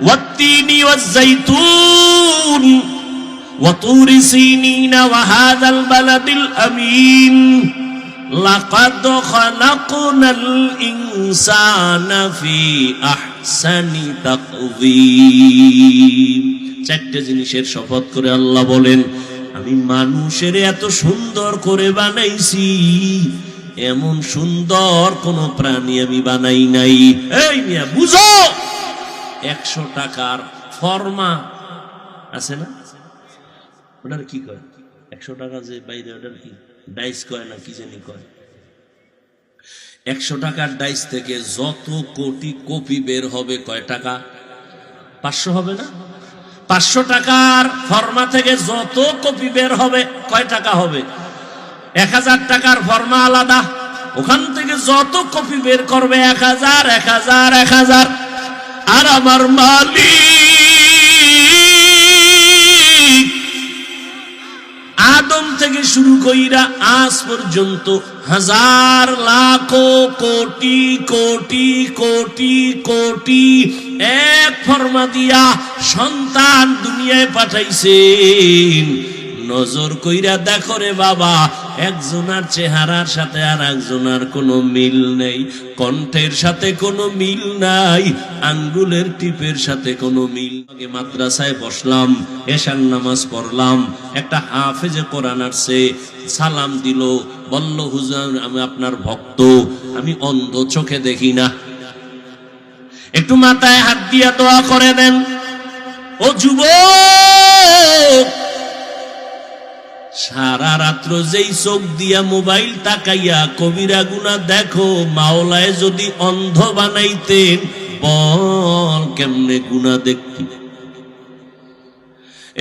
والتين والزيتون وطور سينين وهذا البلد الأمين لقد خلقنا الإنسان في أحسن تقويم চারটে জিনিসের শপথ করে আল্লাহ বলেন আমি মানুষের এত সুন্দর করে বানাইছি এমন সুন্দর কোন প্রাণী আমি বানাই নাই এই মিয়া বুঝো একশো টাকার ফর্মা। আছে না? ওটার কি কয়? একশো টাকা যে বাইরে ওটার কি? ডাইস কয় না কি জানি কয়? একশো টাকার ডাইস থেকে যত কোটি কপি বের হবে কয় টাকা? পাঁচশো হবে না? পাঁচশো টাকার ফর্মা থেকে যত কপি বের হবে কয় টাকা হবে? এক হাজার টাকার ফর্মা আলাদা। ওখান থেকে যত কপি বের করবে এক হাজার এক হাজার এক হাজার। আর আমার মালিক। আদম থেকে শুরু কইরা আজ পর্যন্ত হাজার লাখ কোটি কোটি কোটি কোটি এক ফর্মা দিয়া সন্তান দুনিয়ায় পাঠাইছেন। নজর কইরা দেখো রে বাবা একজনার চেহারার সাথে আর একজনার কোনো মিল নেই। কণ্ঠের সাথে কোনো মিল নাই, আঙ্গুলের টিপের সাথে কোনো মিল আগে মাদ্রাসায় বসলাম, এশার নামাজ পড়লাম, একটা হাফেজে কোরআন আসছে, সালাম দিল, বলল, হুজুর, আমি আপনার ভক্ত, আমি অন্ধ চোখে দেখি না। একটু মাথায় হাত দিয়া দোয়া করে দেন। ও যুবক রাত্র যেই চোখ দিয়া মোবাইল তাকাইয়া কবিরা গুনা দেখো, মাওলায় যদি অন্ধ বানাইতেন, বল কেমনে গুনা দেখতি।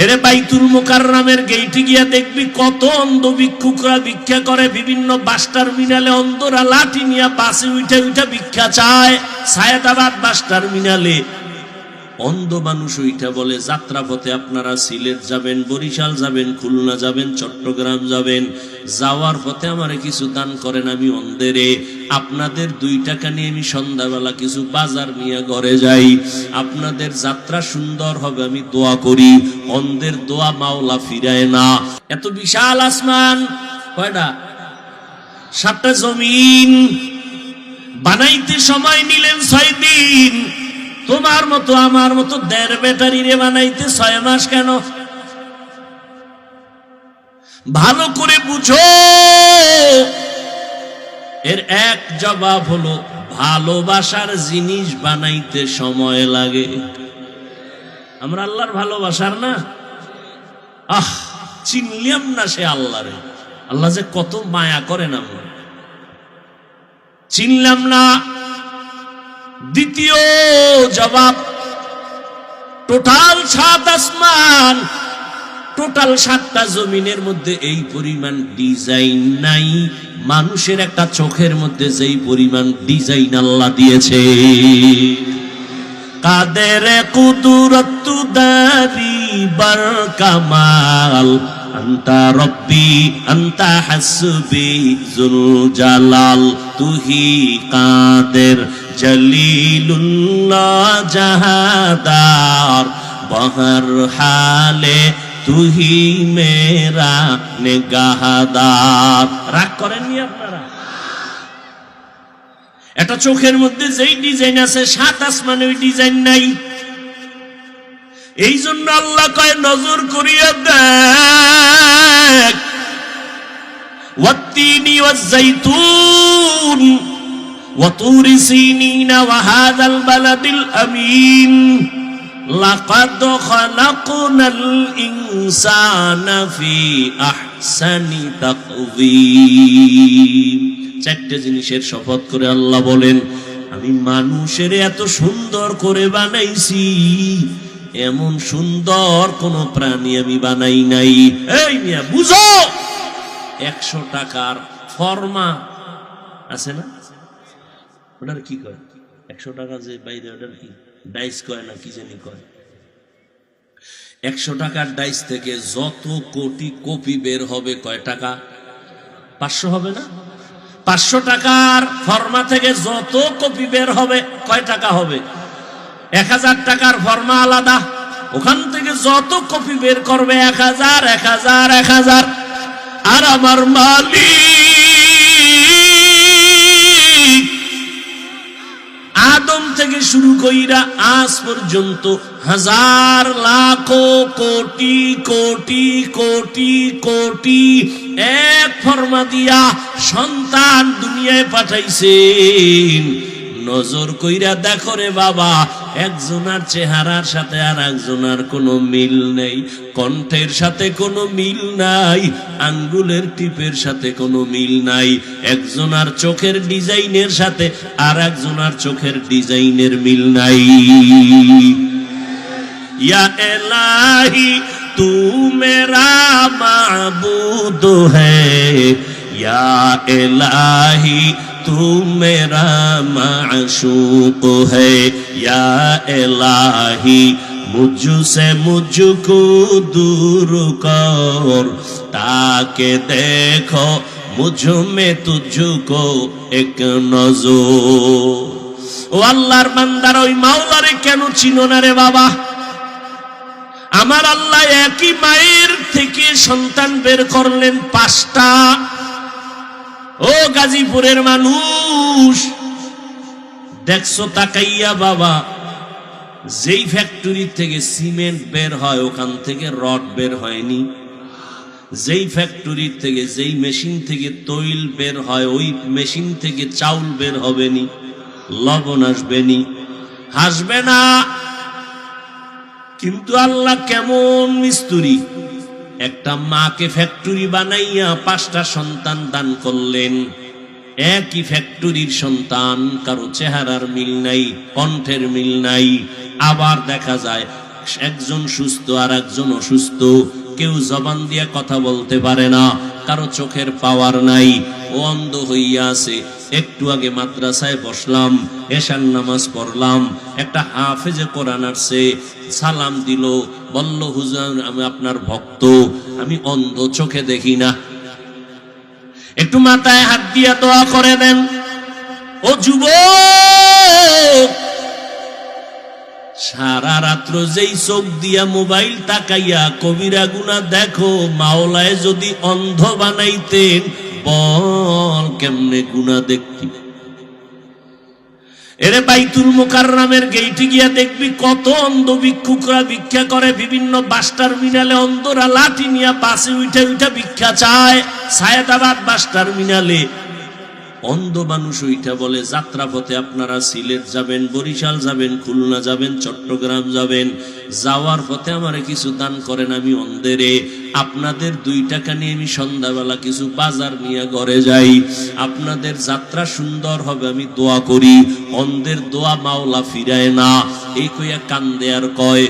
এরে বাইতুল মোকাররামের গেইটে গিয়া দেখবি কত অন্ধ ভিক্ষুকরা ভিক্ষা করে, বিভিন্ন বাস মিনালে অন্ধরা লাঠি নিয়ে বাসে উঠে উঠে ভিক্ষা চায়। সায়দাবাদ বাস টার্মিনালে অন্ধ মানুষ ওইটা বলে যাত্রাপথে আপনারা সিলেট যাবেন, বরিশাল যাবেন, খুলনা যাবেন, চট্টগ্রাম যাবেন। যাওয়ার পথে আমার কিছু দান করেন আমি অন্ধেরে। আপনাদের দুই টাকা নিয়ে আমি সন্ধ্যাবেলা কিছু বাজার নিয়ে ঘরে যাই। আপনাদের যাত্রা সুন্দর হবে, আমি দোয়া করি। অন্ধের দোয়া মাওলা ফিরায় না। এত বিশাল আসমান, কয়টা? সাতটা জমিন। বানাইতে সময় নিলেন ছয় দিন। তোমার মতো, আমার মতো দেড় ব্যাটারি রে বানাইতে ছয় মাস কেন? ভালো করে বুঝো। এর এক জবাব হলো, ভালোবাসার জিনিস বানাইতে সময় লাগে। আমরা আল্লাহর ভালোবাসার না? আহ, চিনলাম না সে আল্লাহরে আল্লাহ যে কত মায়া করেন আমরা। চিনলাম না দ্বিতীয় জবাব, টোটাল সাত আসমান, টোটাল সাতটা জমিনের মধ্যে এই পরিমাণ ডিজাইন নাই। মানুষের একটা চোখের মধ্যে যেই পরিমাণ ডিজাইন আল্লাহ দিয়েছে। কাদের কুদুরত দারি বার কামাল, আন্তা রব্বি, আন্তা হাসবি জুল জালাল তুহি কাদের জলিলুল্লাহ জাহাদার বহর হালে তুহি মেরা নেগাহাদার। রাগ করেননি আপনারা? এটা চোখের মধ্যে যেই ডিজাইন আছে, সাত আসমানে ওই ডিজাইন নাই। এই জন্য আল্লাহ কয়, নজর করিয়া দেখ। ওয়াত্তিনি ওয়াজ وطور سينين وهذا البلد الأمين لقد خلقنا الإنسان في أحسن تقويم চারটে জিনিসের শপথ করে আল্লাহ বলেন আমি মানুষের এত সুন্দর করে বানাইছি এমন সুন্দর কোন প্রাণী আমি বানাই নাই এই মিয়া বুঝো একশো টাকার ফর্মা আছে না ওটার কি কয়? একশো টাকা যে বাইরে ওটার কি? ডাইস কয় না কি জানি কয়? একশো টাকার ডাইস থেকে যত কোটি কপি বের হবে কয় টাকা? পাঁচশো হবে না? পাঁচশো টাকার ফর্মা থেকে যত কপি বের হবে কয় টাকা হবে? এক হাজার টাকার ফর্মা আলাদা। ওখান থেকে যত কপি বের করবে এক হাজার এক হাজার এক হাজার। আর আমার মালিক থেকে শুরু কইরা আজ পর্যন্ত হাজার লাখ কোটি কোটি কোটি কোটি এক ফর্মা দিয়া সন্তান দুনিয়ায় পাঠাইছেন। নজর কইরা দেখো রে বাবা, একজনার চেহারার সাথে আর একজনার কোনো মিল নেই। কণ্ঠের সাথে কোনো মিল নাই, আঙ্গুলের টিপের সাথে কোনো মিল নাই। একজনার চোখের ডিজাইনের সাথে আর একজনার চোখের ডিজাইনের মিল নাই। ইয়া এলাহি, তু মেরা মাবুদ ইয়া এলাহি तू मेरा माशूक है या इलाही मुझसे मुझको दूर कर ताके देखो मुझ में तुझको एक नजर ও আল্লাহর বান্দার ওই মাওলারে কেন চিনো না রে বাবা আমার আল্লাহ একই মায়ের থেকে সন্তান বের করলেন পাঁচটা ও গাজীপুরের মানুষ, দেখছ তাকাইয়া বাবা, যেই ফ্যাক্টরি থেকে সিমেন্ট বের হয়, ওখান থেকে রড বের হয়নি। যেই ফ্যাক্টরি থেকে, যেই মেশিন থেকে তৈল বের হয়, ওই মেশিন থেকে চাউল বের হবে নি লবণ আসবে নি হাসবে না, কিন্তু আল্লাহ কেমন মিস্তুরি। একটা মাকে ফ্যাক্টরি বানাইয়া পাঁচটা সন্তান দান করলেন। একই ফ্যাক্টরির সন্তান, কারও চেহারার মিল নাই, কণ্ঠের মিল নাই। আবার দেখা যায়, একজন সুস্থ আর একজন অসুস্থ। কেউ জবান দিয়ে কথা বলতে পারে না। কারও চোখের পাওয়ার নাই। ও অন্ধ হইয়া আছে। একটু আগে মাদ্রাসায় বসলাম, এশার নামাজ পড়লাম। একটা হাফেজে কোরআন আসছে, সালাম দিল, বলল, হুজুর, আমি আপনার ভক্ত, আমি অন্ধ চোখে দেখি না। একটু মাথায় হাত দিয়া দোয়া করে দেন। ও যুবক সারা রাত্র যেই চোখ দিয়া মোবাইল তাকাইয়া কবিরা গুনা দেখো, মাওলায় যদি অন্ধ বানাইতেন, বল কেমনে গুনা দেখতি। এরে বাইতুল মোকাররামের গেইটে গিয়া দেখবি কত অন্ধ ভিক্ষুকরা ভিক্ষা করে, বিভিন্ন বাস টার্মিনালে অন্ধরা লাঠি নিয়া বাসে উঠে উঠে ভিক্ষা চায়, সায়েদাবাদ বাস টার্মিনালে। অন্ধ মানুষ ওইটা বলে, যাত্রা পথে আপনারা সিলেট যাবেন, বরিশাল যাবেন, খুলনা যাবেন, চট্টগ্রাম যাবেন, যাওয়ার পথে আমারে কিছু দান করেন আমি অন্ধেরে। আপনাদের দুই টাকা নিয়ে আমি সন্ধ্যাবেলা কিছু বাজার নিয়ে ঘরে যাই। আপনাদের যাত্রা সুন্দর হবে, আমি দোয়া করি। অন্ধের দোয়া মাওলা ফিরায় না। এই কইয়া কান্দে আর কয়।